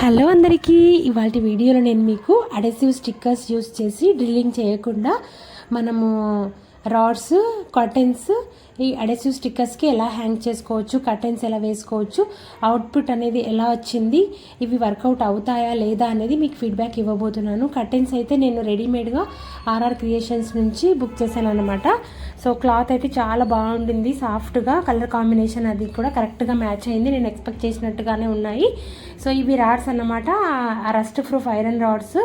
Hello అందరికీ ఇవాళ వీడియోలో నేను మీకు అడెసివ్ స్టిక్కర్స్ యూస్ చేసి డ్రిల్లింగ్ చేయకుండా మనము రాడ్స్ కర్టెన్స్ ఈ అడెసివ్ స్టిక్కర్స్కి ఎలా హ్యాంగ్ చేసుకోవచ్చు కర్టెన్స్ ఎలా వేసుకోవచ్చు అవుట్పుట్ అనేది ఎలా వచ్చింది ఇవి వర్కౌట్ అవుతాయా లేదా అనేది మీకు ఫీడ్బ్యాక్ ఇవ్వబోతున్నాను. కర్టెన్స్ అయితే నేను రెడీమేడ్గా ఆర్ఆర్ క్రియేషన్స్ నుంచి బుక్ చేశాను అనమాట సో క్లాత్ అయితే చాలా బాగుండింది సాఫ్ట్గా కలర్ కాంబినేషన్ అది కూడా కరెక్ట్గా మ్యాచ్ అయింది నేను ఎక్స్పెక్ట్ చేసినట్టుగానే ఉన్నాయి. సో ఇవి రాడ్స్ అన్నమాట rust proof iron rods.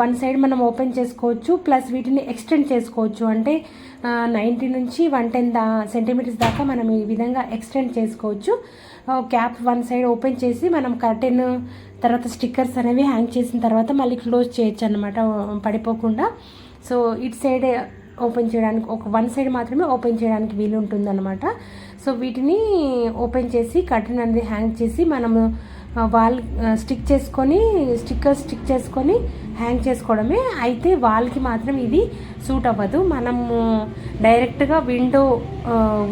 One side మనం ఓపెన్ చేసుకోవచ్చు ప్లస్ వీటిని ఎక్స్టెండ్ చేసుకోవచ్చు. అంటే నైంటీ నుంచి వన్ టెన్ దా సెంటీమీటర్స్ దాకా మనం ఈ విధంగా ఎక్స్టెండ్ చేసుకోవచ్చు. క్యాప్ వన్ సైడ్ ఓపెన్ చేసి మనం కర్టెన్ తర్వాత స్టిక్కర్స్ అనేవి హ్యాంగ్ చేసిన తర్వాత మళ్ళీ క్లోజ్ చేయొచ్చు అనమాట పడిపోకుండా. సో ఇటు సైడ్ ఓపెన్ చేయడానికి ఒక వన్ సైడ్ మాత్రమే ఓపెన్ చేయడానికి వీలు ఉంటుందన్నమాట సో వీటిని ఓపెన్ చేసి కర్టెన్ అనేది హ్యాంగ్ చేసి మనము వాల్ స్టిక్ చేసుకొని స్టిక్కర్ స్టిక్ చేసుకొని హ్యాంగ్ చేసుకోవడమే. అయితే వాల్కి మాత్రం ఇది సూట్ అవ్వదు. మనము డైరెక్ట్గా విండో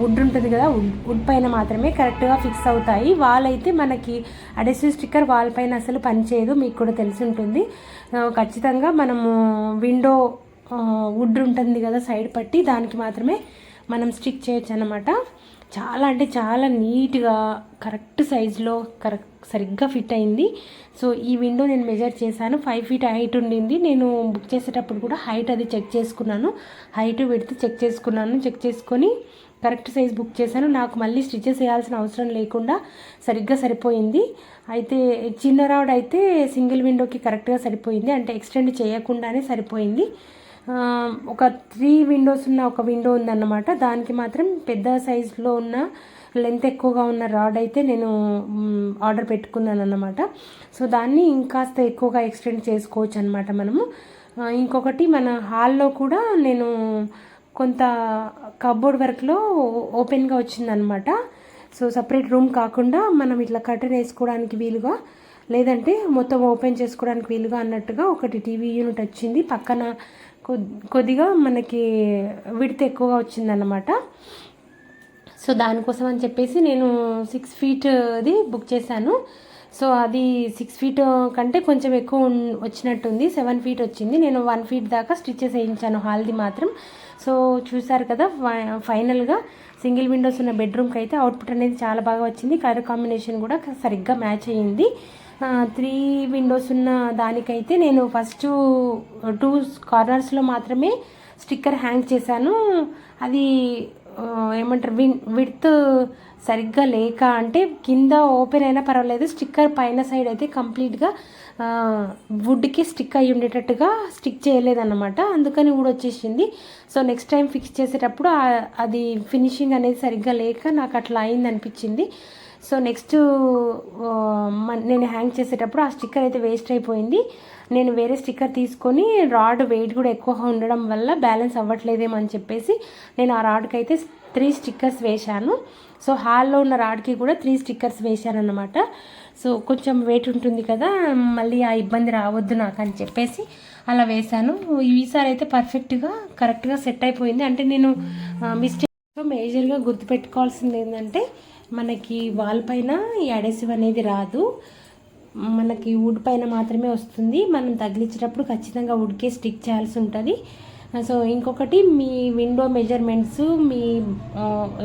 వుడ్ ఉంటుంది కదా వుడ్ పైన మాత్రమే కరెక్ట్గా ఫిక్స్ అవుతాయి. వాల్ అయితే మనకి అడెసివ్ స్టిక్కర్ వాల్ పైన అసలు పనిచేయదు మీకు కూడా తెలిసి ఉంటుంది. ఖచ్చితంగా మనము విండో వుడ్ ఉంటుంది కదా సైడ్ పట్టి దానికి మాత్రమే మనం స్టిక్ చేయొచ్చు అనమాట చాలా అంటే చాలా నీట్గా కరెక్ట్ సైజులో కరెక్ట్ సరిగ్గా ఫిట్ అయింది. సో ఈ విండో నేను మెజర్ చేశాను. ఫైవ్ ఫీట్ హైట్ ఉండింది. నేను బుక్ చేసేటప్పుడు కూడా హైట్ అది చెక్ చేసుకున్నాను. హైట్ పెడితే చెక్ చేసుకున్నాను. చెక్ చేసుకొని కరెక్ట్ సైజ్ బుక్ చేశాను. నాకు మళ్ళీ స్టిచెస్ వేయాల్సిన అవసరం లేకుండా సరిగ్గా సరిపోయింది. అయితే చిన్న రాడ్ అయితే సింగిల్ విండోకి కరెక్ట్గా సరిపోయింది. అంటే ఎక్స్టెండ్ చేయకుండానే సరిపోయింది. ఒక త్రీ విండోస్ ఉన్న ఒక విండో ఉందన్నమాట. దానికి మాత్రం పెద్ద సైజులో ఉన్న లెంత్ ఎక్కువగా ఉన్న రాడ్ అయితే నేను ఆర్డర్ పెట్టుకున్నాను అన్నమాట సో దాన్ని ఇంకాస్త ఎక్కువగా ఎక్స్టెండ్ చేసుకోవచ్చు అనమాట మనము ఇంకొకటి మన హాల్లో కూడా నేను కొంత కబోర్డ్ వర్క్లో ఓపెన్గా వచ్చిందనమాట సో సపరేట్ రూమ్ కాకుండా మనం ఇట్లా కర్టెన్ వేసుకోవడానికి వీలుగా లేదంటే మొత్తం ఓపెన్ చేసుకోవడానికి వీలుగా అన్నట్టుగా ఒకటి టీవీ యూనిట్ వచ్చింది. పక్కన కొద్దిగా మనకి విడత ఎక్కువగా వచ్చిందన్నమాట. సో దానికోసం అని చెప్పేసి నేను సిక్స్ ఫీట్ది బుక్ చేశాను. సో అది సిక్స్ ఫీట్ కంటే కొంచెం ఎక్కువ వచ్చినట్టుంది. సెవెన్ ఫీట్ వచ్చింది. నేను వన్ ఫీట్ దాకా స్టిచ్చెస్ వేయించాను. హాల్ది మాత్రం. సో చూసారు కదా ఫైనల్గా సింగిల్ విండోస్ ఉన్న బెడ్రూమ్కి అయితే అవుట్పుట్ అనేది చాలా బాగా వచ్చింది. కలర్ కాంబినేషన్ కూడా సరిగ్గా మ్యాచ్ అయ్యింది. త్రీ విండోస్ ఉన్న దానికైతే నేను ఫస్ట్ టూ కార్నర్స్లో మాత్రమే స్టిక్కర్ హ్యాంగ్ చేశాను. అది ఏమంటారు విన్ విడ్త్ సరిగ్గా లేక అంటే కింద ఓపెన్ అయినా పర్వాలేదు స్టిక్కర్ పైన సైడ్ అయితే కంప్లీట్గా వుడ్కి స్టిక్ అయి ఉండేటట్టుగా స్టిక్ చేయలేదన్నమాట. అందుకని వుడ్ వచ్చేసింది. సో నెక్స్ట్ టైం ఫిక్స్ చేసేటప్పుడు అది ఫినిషింగ్ అనేది సరిగ్గా లేక నాకు అట్లా అయింది అనిపించింది సో నెక్స్ట్ నేను హ్యాంగ్ చేసేటప్పుడు ఆ స్టిక్కర్ అయితే వేస్ట్ అయిపోయింది. నేను వేరే స్టిక్కర్ తీసుకొని రాడ్ వెయిట్ కూడా ఎక్కువగా ఉండడం వల్ల బ్యాలెన్స్ అవ్వట్లేదేమో అని చెప్పేసి నేను ఆ రాడ్కి అయితే త్రీ స్టిక్కర్స్ వేశాను. సో హాల్లో ఉన్న రాడ్కి కూడా త్రీ స్టిక్కర్స్ వేశాను అనమాట సో కొంచెం వెయిట్ ఉంటుంది కదా మళ్ళీ ఆ ఇబ్బంది రావద్దు నాకు అని చెప్పేసి అలా వేశాను. ఈసారి అయితే పర్ఫెక్ట్గా కరెక్ట్గా సెట్ అయిపోయింది. అంటే నేను మిస్టేక్ మేజర్గా గుర్తుపెట్టుకోవాల్సింది ఏంటంటే మనకి వాల్ పైన ఈ అనేది రాదు. మనకి వుడ్ పైన మాత్రమే వస్తుంది. మనం తగిలించేటప్పుడు ఖచ్చితంగా వుడ్కే స్టిక్ చేయాల్సి ఉంటుంది. సో ఇంకొకటి మీ విండో మెజర్మెంట్స్ మీ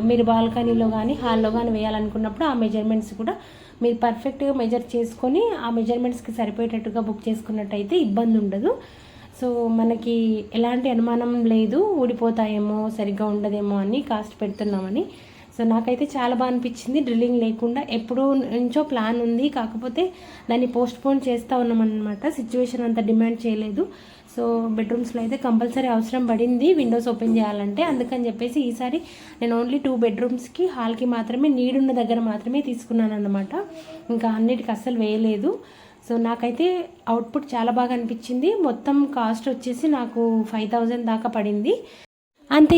మీరు బాల్కనీలో కానీ హాల్లో కానీ వేయాలనుకున్నప్పుడు ఆ మెజర్మెంట్స్ కూడా మీరు పర్ఫెక్ట్గా మెజర్ చేసుకొని ఆ మెజర్మెంట్స్కి సరిపోయేటట్టుగా బుక్ చేసుకున్నట్టయితే ఇబ్బంది ఉండదు. సో మనకి ఎలాంటి అనుమానం లేదు. ఊడిపోతాయేమో సరిగ్గా ఉండదేమో అని కాస్ట్ పెడుతున్నామని. సో నాకైతే చాలా బాగా అనిపించింది డ్రిల్లింగ్ లేకుండా. ఎప్పుడో నుంచో ప్లాన్ ఉంది. కాకపోతే దాన్ని పోస్ట్ పోన్ చేస్తూ ఉన్నామన్నమాట. సిచ్యువేషన్ అంత డిమాండ్ చేయలేదు. సో బెడ్రూమ్స్లో అయితే కంపల్సరీ అవసరం పడింది. విండోస్ ఓపెన్ చేయాలంటే. అందుకని చెప్పేసి ఈసారి నేను ఓన్లీ టూ బెడ్రూమ్స్కి హాల్కి మాత్రమే నీడున్న దగ్గర మాత్రమే తీసుకున్నాను అనమాట ఇంకా అన్నిటికి అస్సలు వేయలేదు. సో నాకైతే అవుట్పుట్ చాలా బాగా అనిపించింది. మొత్తం కాస్ట్ వచ్చేసి నాకు ఫైవ్ థౌజండ్ దాకా పడింది. అంతే